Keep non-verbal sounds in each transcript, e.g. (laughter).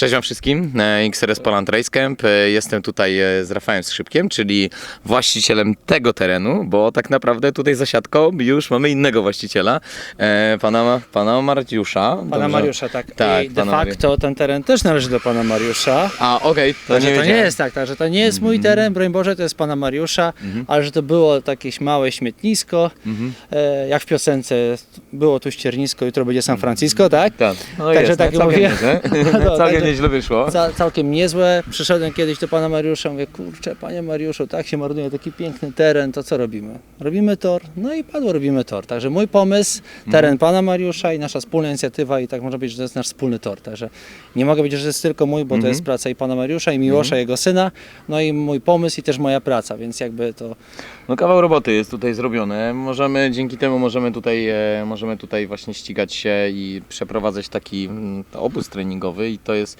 Cześć wam wszystkim, XRS Poland Race Camp. E, Jestem tutaj e, z Rafałem Skrzypkiem, czyli właścicielem tego terenu, bo tak naprawdę tutaj za siatką już mamy innego właściciela, e, pana, pana Mariusza. Pana Dobrze? Mariusza, tak. Tak, I de facto ten teren też należy do pana Mariusza. A, okej, to Także nie to nie jest tak, tak, że to nie jest mój teren, broń Boże, to jest pana Mariusza, ale że to było jakieś małe śmietnisko, e, jak w piosence, było tu ściernisko, jutro będzie San Francisco, tak? Tak, no Także jest, tak (laughs) no, mówię. No, także- nieźle wyszło. Ca, całkiem niezłe. Przyszedłem kiedyś do pana Mariusza, mówię, kurczę, panie Mariuszu, tak się marnuje taki piękny teren, to co robimy? Robimy tor, no i padło, robimy tor. Także mój pomysł, teren pana Mariusza i nasza wspólna inicjatywa i tak można powiedzieć, że to jest nasz wspólny tor. Także nie mogę powiedzieć, że to jest tylko mój, bo to jest praca i pana Mariusza i Miłosza, jego syna, no i mój pomysł i też moja praca, więc jakby to No kawał roboty jest tutaj zrobione. Możemy, dzięki temu możemy tutaj, e, możemy tutaj właśnie ścigać się i przeprowadzać taki mm, obóz treningowy i to jest...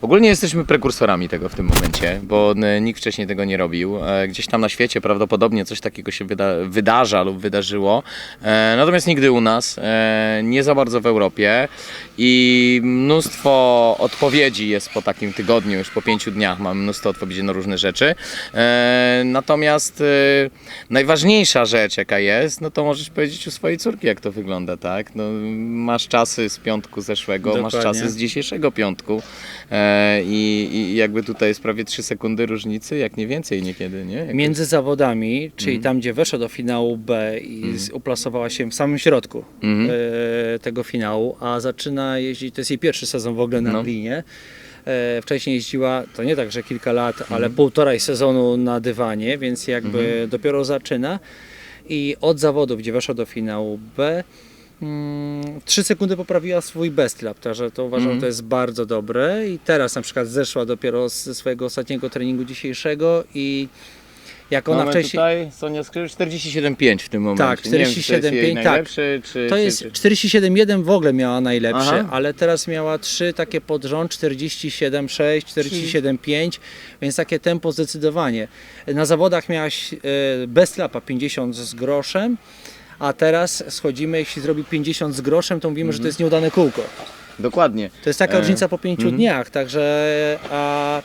Ogólnie jesteśmy prekursorami tego w tym momencie, bo nikt wcześniej tego nie robił. E, Gdzieś tam na świecie prawdopodobnie coś takiego się wyda wydarza lub wydarzyło. E, Natomiast nigdy u nas, e, nie za bardzo w Europie i mnóstwo odpowiedzi jest po takim tygodniu, już po pięciu dniach mamy mnóstwo odpowiedzi na różne rzeczy. Natomiast najważniejsza rzecz jaka jest, no to możesz powiedzieć u swojej córki jak to wygląda, tak? No, masz czasy z piątku zeszłego, masz Dokładnie. czasy z dzisiejszego piątku i, i jakby tutaj jest prawie 3 sekundy różnicy, jak nie więcej niekiedy, nie? Jak między zawodami, czyli Mhm. tam, gdzie weszła do finału B i z- uplasowała się w samym środku Mhm. e, tego finału, a zaczyna jeździć, to jest jej pierwszy sezon w ogóle na No. linie. E, wcześniej jeździła, to nie tak, że kilka lat, Mhm. ale półtorej sezonu na dywanie, więc jakby dopiero zaczyna. I od zawodów, gdzie weszła do finału B, mm, 3 sekundy poprawiła swój best lap, także to uważam, że to jest bardzo dobre. I teraz na przykład zeszła dopiero ze swojego ostatniego treningu dzisiejszego i jak ona Mamy wcześniej... tutaj Sonia skrył 47,5 w tym momencie. Tak, Nie wiem, czy to jest jej 47,5, tak. czy, To czy, jest czy... 47,1 w ogóle miała najlepszy, Aha. ale teraz miała trzy takie pod rząd 47,6, 47,5, więc takie tempo zdecydowanie. Na zawodach miałaś e, best lapa 50 z groszem, a teraz schodzimy, jeśli zrobi 50 z groszem, to mówimy, że to jest nieudane kółko. Dokładnie. To jest taka E, różnica po pięciu mhm. dniach, także a,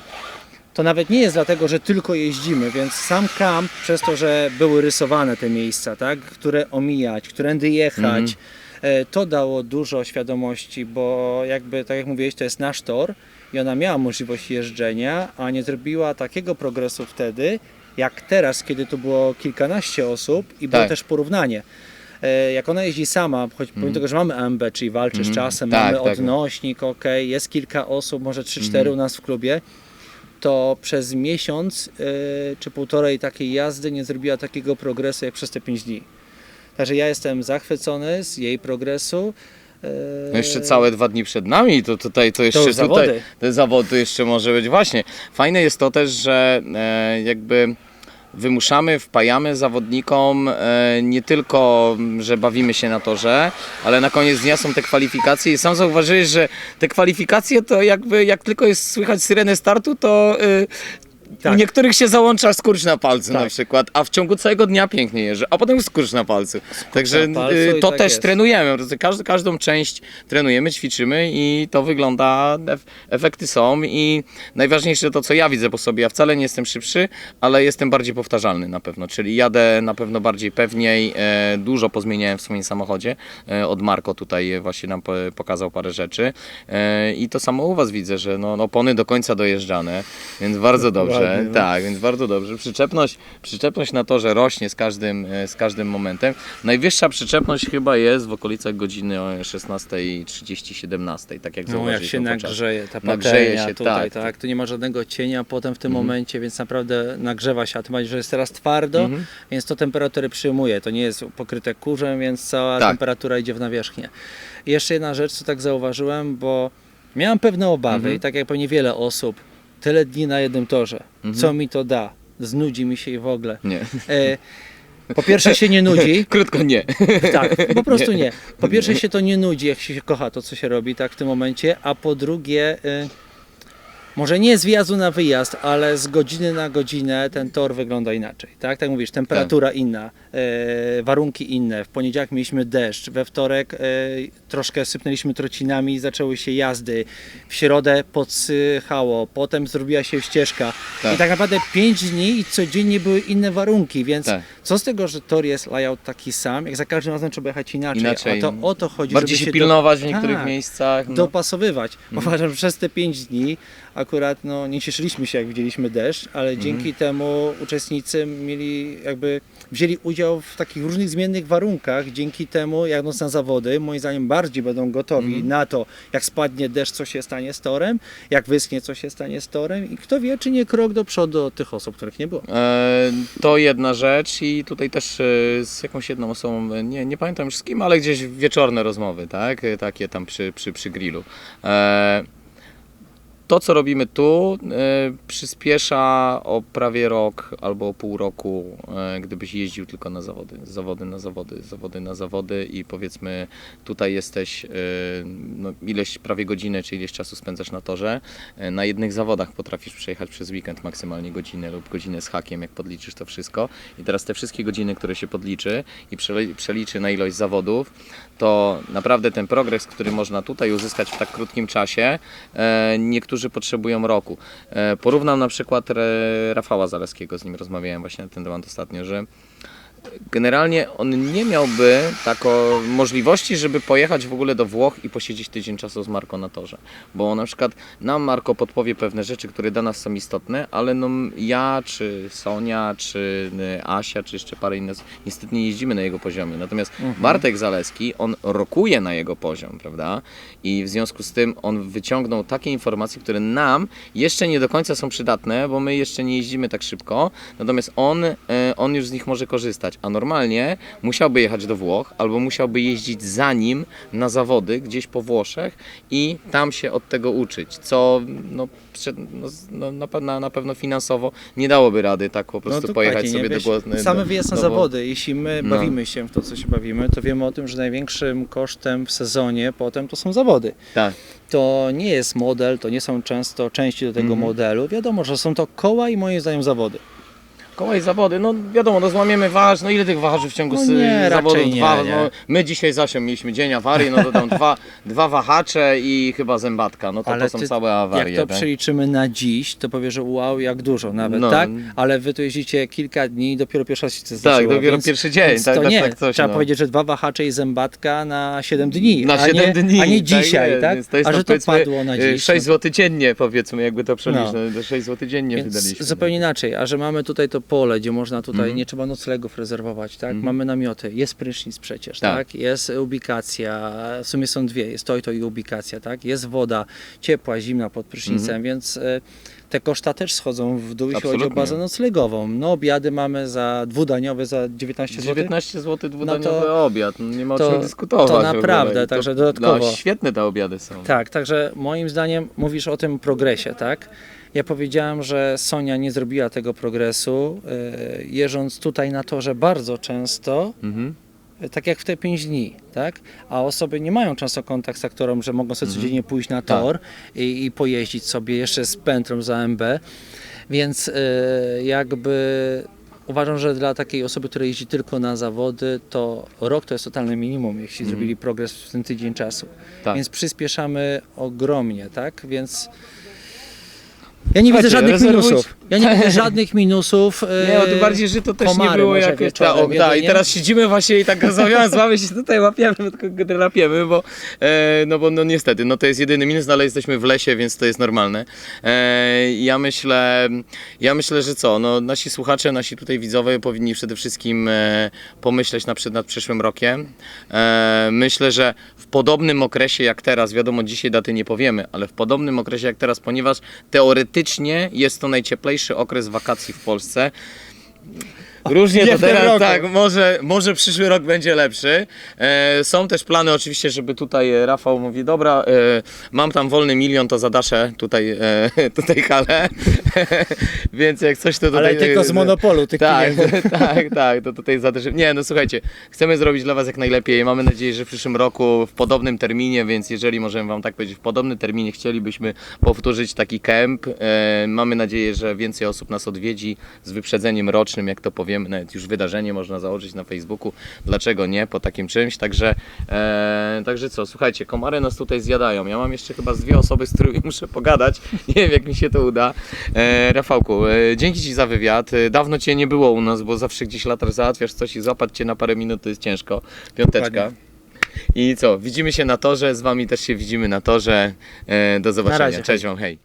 to nawet nie jest dlatego, że tylko jeździmy, więc sam kamp, przez to, że były rysowane te miejsca, tak, które omijać, którędy jechać, Mhm. e, to dało dużo świadomości, bo jakby, tak jak mówiłeś, to jest nasz tor i ona miała możliwość jeżdżenia, a nie zrobiła takiego progresu wtedy, jak teraz, kiedy tu było kilkanaście osób i było Tak. też porównanie. E, Jak ona jeździ sama, choć pomimo tego, że mamy AMB, czyli walczy z czasem, Tak, mamy tak. odnośnik, ok, jest kilka osób, może 3-4 u nas w klubie, to przez miesiąc e, czy półtorej takiej jazdy nie zrobiła takiego progresu jak przez te 5 dni. Także ja jestem zachwycony z jej progresu. No jeszcze całe dwa dni przed nami, to tutaj to jeszcze już tutaj, zawody. te zawody jeszcze może być właśnie. Fajne jest to też, że e, jakby wymuszamy, wpajamy zawodnikom e, nie tylko, że bawimy się na torze, ale na koniec dnia są te kwalifikacje i sam zauważyłeś, że te kwalifikacje to jakby jak tylko jest słychać syrenę startu, to e, Tak. u niektórych się załącza skurcz na palcu na Tak. przykład, a w ciągu całego dnia pięknie jeżdżę, a potem skurcz na palcu. Także na palcu y, i to tak też jest. trenujemy, po prostu każd, każdą część trenujemy, ćwiczymy i to wygląda, ef, efekty są i najważniejsze to, co ja widzę po sobie, ja wcale nie jestem szybszy, ale jestem bardziej powtarzalny na pewno, czyli jadę na pewno bardziej pewniej, e, dużo pozmieniałem w swoim samochodzie, e, od Marko tutaj właśnie nam po, pokazał parę rzeczy e, i to samo u Was widzę, że no, no, opony do końca dojeżdżane, więc bardzo dobrze, Dokładnie, no. tak, więc bardzo dobrze, przyczepność, przyczepność na torze rośnie z każdym, e, z każdym momentem, najwyższa przyczepność chyba jest w okolicach godziny 16.30, 17, tak jak No, jak się nagrzeje ta Nagrzeje się, tutaj, tak. tak, tu nie ma żadnego cienia potem w tym Mhm. momencie, więc naprawdę nagrzewa się, a tym bardziej, że jest teraz twardo, Mhm. więc to temperatury przyjmuje, to nie jest pokryte kurzem, więc cała Tak. temperatura idzie w nawierzchnię. I jeszcze jedna rzecz, co tak zauważyłem, bo miałem pewne obawy Mhm. i tak jak pewnie wiele osób, tyle dni na jednym torze, Mhm. co mi to da? Znudzi mi się i w ogóle. Nie. E, po pierwsze się nie nudzi, (laughs) Krótko nie. tak, po prostu nie. Po pierwsze się to nie nudzi, jak się kocha to, co się robi tak w tym momencie, a po drugie, y, może nie z wjazdu na wyjazd, ale z godziny na godzinę ten tor wygląda inaczej, tak? Tak mówisz, temperatura inna, e, warunki inne. W poniedziałek mieliśmy deszcz, we wtorek e, troszkę sypnęliśmy trocinami i zaczęły się jazdy. W środę podsychało, potem zrobiła się ścieżka. Tak. I tak naprawdę 5 dni i codziennie były inne warunki, więc Tak. co z tego, że tor jest layout taki sam, jak za każdym razem trzeba jechać inaczej. Inaczej. A to o to chodzi, Bardziej żeby się do- pilnować w niektórych Tak miejscach. No. dopasowywać. Mhm. Uważam, że przez te 5 dni akurat no, nie cieszyliśmy się, jak widzieliśmy deszcz, ale Mhm. dzięki temu uczestnicy mieli jakby wzięli udział w takich różnych zmiennych warunkach. Dzięki temu, jadąc na zawody, moim zdaniem bardziej będą gotowi Mhm. na to, jak spadnie deszcz, co się stanie z torem, jak wyschnie, co się stanie z torem i kto wie, czy nie krok do przodu od tych osób, których nie było. E, To jedna rzecz i tutaj też e, z jakąś jedną osobą, e, nie, nie pamiętam już z kim, ale gdzieś wieczorne rozmowy, tak? E, Takie tam przy, przy, przy grillu. E, To, co robimy tu, e, przyspiesza o prawie rok albo o pół roku, e, gdybyś jeździł tylko na zawody. Zawody na zawody, zawody na zawody i powiedzmy tutaj jesteś e, no, ileś prawie godziny, czy ileś czasu spędzasz na torze. Na jednych zawodach potrafisz przejechać przez weekend maksymalnie godzinę lub godzinę z hakiem, jak podliczysz to wszystko. I teraz te wszystkie godziny, które się podliczy i przeliczy na ilość zawodów, to naprawdę ten progres, który można tutaj uzyskać w tak krótkim czasie, e, niektórzy potrzebują roku. E, Porównam na przykład e, Rafała Zaleskiego, z nim rozmawiałem właśnie na ten temat ostatnio, że generalnie on nie miałby tako możliwości, żeby pojechać w ogóle do Włoch i posiedzieć tydzień czasu z Marko na torze. Bo na przykład nam Marko podpowie pewne rzeczy, które dla nas są istotne, ale no ja, czy Sonia, czy y, Asia, czy jeszcze parę innych, niestety nie jeździmy na jego poziomie. Natomiast Bartek Zaleski, on rokuje na jego poziom, prawda? I w związku z tym on wyciągnął takie informacje, które nam jeszcze nie do końca są przydatne, bo my jeszcze nie jeździmy tak szybko, natomiast on, e, on już z nich może korzystać, a normalnie musiałby jechać do Włoch albo musiałby jeździć za nim na zawody gdzieś po Włoszech i tam się od tego uczyć, co no, no, no, na, pewno, na pewno finansowo nie dałoby rady tak po prostu dokładnie, pojechać sobie do Wiesz, głodny. Same do, wyjazd na do zawody, jeśli my No. bawimy się w to, co się bawimy, to wiemy o tym, że największym kosztem w sezonie potem to są zawody. Tak. To nie jest model, to nie są często części do tego Mhm. modelu. Wiadomo, że są to koła i moim zdaniem zawody. Koła i zawody, no wiadomo, no złamiemy wahaż, no ile tych waharzy w ciągu No nie, zawodów? raczej nie, dwa, nie. No, my dzisiaj z Asią mieliśmy dzień awarii, no to tam dwa, (laughs) dwa wahacze i chyba zębatka, no to, to są ty- całe awarie. Jak to tak? przeliczymy na dziś, to powie, że wow, jak dużo nawet, No. tak? Ale wy tu jeździcie kilka dni i dopiero pierwszy raz się to Tak, zdarzyło, dopiero więc, pierwszy dzień, więc tak, to tak, nie, tak coś, trzeba no. powiedzieć, że dwa wahacze i zębatka na 7 dni, Na a 7 nie, dni. a nie tak dzisiaj, jest, tak? więc To a tam, że to powiedzmy, padło na y, dziś. 6 no. zł dziennie, powiedzmy, jakby to przeliczyć, No. no. 6 zł dziennie Więc wydaliśmy. zupełnie inaczej, a że mamy tutaj to pole, gdzie można tutaj, Mhm. nie trzeba noclegów rezerwować, tak? Mhm. Mamy namioty, jest prysznic przecież, Tak. tak? Jest ubikacja, w sumie są dwie, jest to i to i ubikacja, tak? Jest woda ciepła, zimna pod prysznicem, Mhm. więc e, te koszta też schodzą w dół, jeśli chodzi o bazę noclegową. No obiady mamy za dwudaniowe za 19 zł. 19 zł dwudaniowy No to- obiad, no nie ma to- o czym dyskutować. to naprawdę, I to- także dodatkowo. No, świetne te obiady są. Tak, także moim zdaniem mówisz o tym progresie, tak? Ja powiedziałem, że Sonia nie zrobiła tego progresu, e, jeżdżąc tutaj na torze bardzo często, Mhm. e, tak jak w te 5 dni, tak? A osoby nie mają często kontakt z aktorem, że mogą sobie Mhm. codziennie pójść na Tak. tor i, i pojeździć sobie jeszcze z pętlą za MB, więc e, jakby uważam, że dla takiej osoby, która jeździ tylko na zawody, to rok to jest totalne minimum, jeśli Mhm. zrobili progres w ten tydzień czasu. Tak. Więc przyspieszamy ogromnie, tak? Więc ja nie widzę żadnych minusów. Ja nie widzę żadnych minusów. (laughs) Nie, no e, tym bardziej, że to też nie było może jakieś... Ta, wieczorem o, da, I jedynie. teraz siedzimy właśnie i tak rozmawiamy z wami, się tutaj łapiemy, tylko drapiemy, bo e, no bo no niestety, no to jest jedyny minus, no ale jesteśmy w lesie, więc to jest normalne. E, ja myślę, ja myślę, że co, no nasi słuchacze, nasi tutaj widzowie powinni przede wszystkim e, pomyśleć na przykład nad przyszłym rokiem. E, myślę, że w podobnym okresie jak teraz, wiadomo dzisiaj daty nie powiemy, ale w podobnym okresie jak teraz, ponieważ teoretycznie jest to najcieplejszy okres wakacji w Polsce. Różnie Nie to teraz, tak, może, może przyszły rok będzie lepszy. E, są też plany oczywiście, żeby tutaj e, Rafał mówi, dobra, e, mam tam wolny milion, to zadaszę tutaj, e, (laughs) tutaj halę, (laughs) więc jak coś to tutaj... Ale tylko z e, monopolu tych tak, (laughs) tak, tak, to tutaj zadarzy. Nie, no słuchajcie, chcemy zrobić dla Was jak najlepiej. Mamy nadzieję, że w przyszłym roku w podobnym terminie, więc jeżeli możemy Wam tak powiedzieć, w podobnym terminie chcielibyśmy powtórzyć taki camp. E, mamy nadzieję, że więcej osób nas odwiedzi z wyprzedzeniem rocznym, jak to powiemy. Wiem, nawet już wydarzenie można założyć na Facebooku, dlaczego nie, po takim czymś, także, e, także co, słuchajcie, komary nas tutaj zjadają, ja mam jeszcze chyba z dwie osoby, z którymi (laughs) muszę pogadać, nie wiem jak mi się to uda. E, Rafałku, e, dzięki Ci za wywiad, e, dawno Cię nie było u nas, bo zawsze gdzieś latar załatwiasz coś i złapać Cię na parę minut to jest ciężko, piąteczka. Dokładnie. I co, widzimy się na torze, z Wami też się widzimy na torze, e, do zobaczenia, cześć Wam, hej.